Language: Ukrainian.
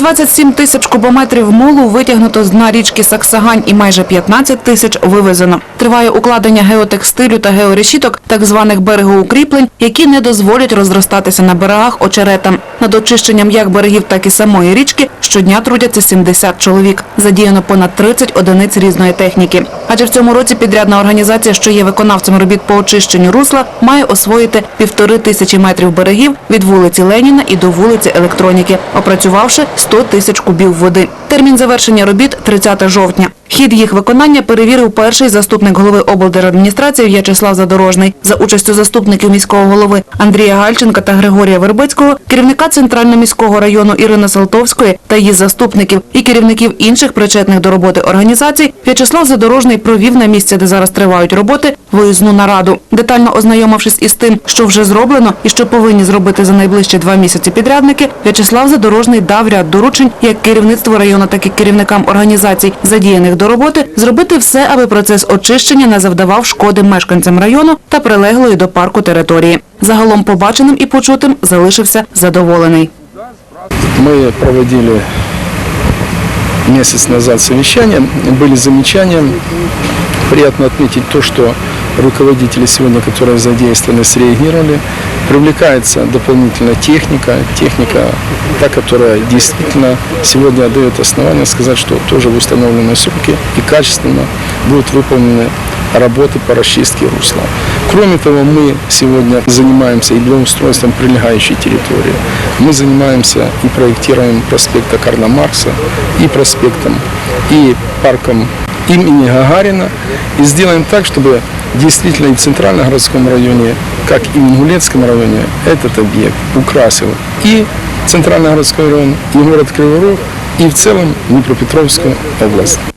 227 тисяч кубометрів мулу витягнуто з дна річки Саксагань і майже 15 тисяч вивезено. Триває укладення геотекстилю та георешіток, так званих берегоукріплень, які не дозволять розростатися на берегах очеретам. Над очищенням як берегів, так і самої річки щодня трудяться 70 чоловік. Задіяно понад 30 одиниць різної техніки. Адже в цьому році підрядна організація, що є виконавцем робіт по очищенню русла, має освоїти півтори тисячі метрів берегів від вулиці Леніна і до вулиці Електроніки, опрацювавши 100 тисяч кубів води. Термін завершення робіт 30 жовтня. Хід їх виконання перевірив перший заступник голови облдержадміністрації В'ячеслав Задорожний за участю заступників міського голови Андрія Гальченка та Григорія Вербицького, керівника центрального міського району Ірини Салтовської та її заступників і керівників інших причетних до роботи організацій. В'ячеслав Задорожний провів на місце, де зараз тривають роботи, виїзну нараду. Детально ознайомившись із тим, що вже зроблено і що повинні зробити за найближчі два місяці підрядники, В'ячеслав Задорожний дав ряд доручень як керівництву району, так і керівникам організацій, задіяних до роботи, зробити все, аби процес очищення не завдавав шкоди мешканцям району та прилеглої до парку території. Загалом побаченим і почутим залишився задоволений. Мы проводили месяц назад совещание, были замечания. Приятно отметить то, что руководители сегодня, которые задействованы, среагировали. Привлекается дополнительная техника, техника, та, которая действительно сегодня дает основание сказать, что тоже в установленные сроки и качественно будут выполнены работы по расчистке русла. Кроме того, мы сегодня занимаемся и благоустройством прилегающей территории. Мы занимаемся и проектированием проспекта Карла Маркса, и проспектом, и парком имени Гагарина. И сделаем так, чтобы действительно и в Центральном городском районе, как и в Ингулецком районе, этот объект украсил и Центральный городской район, и город Кривой Рог, и в целом Днепропетровскую область.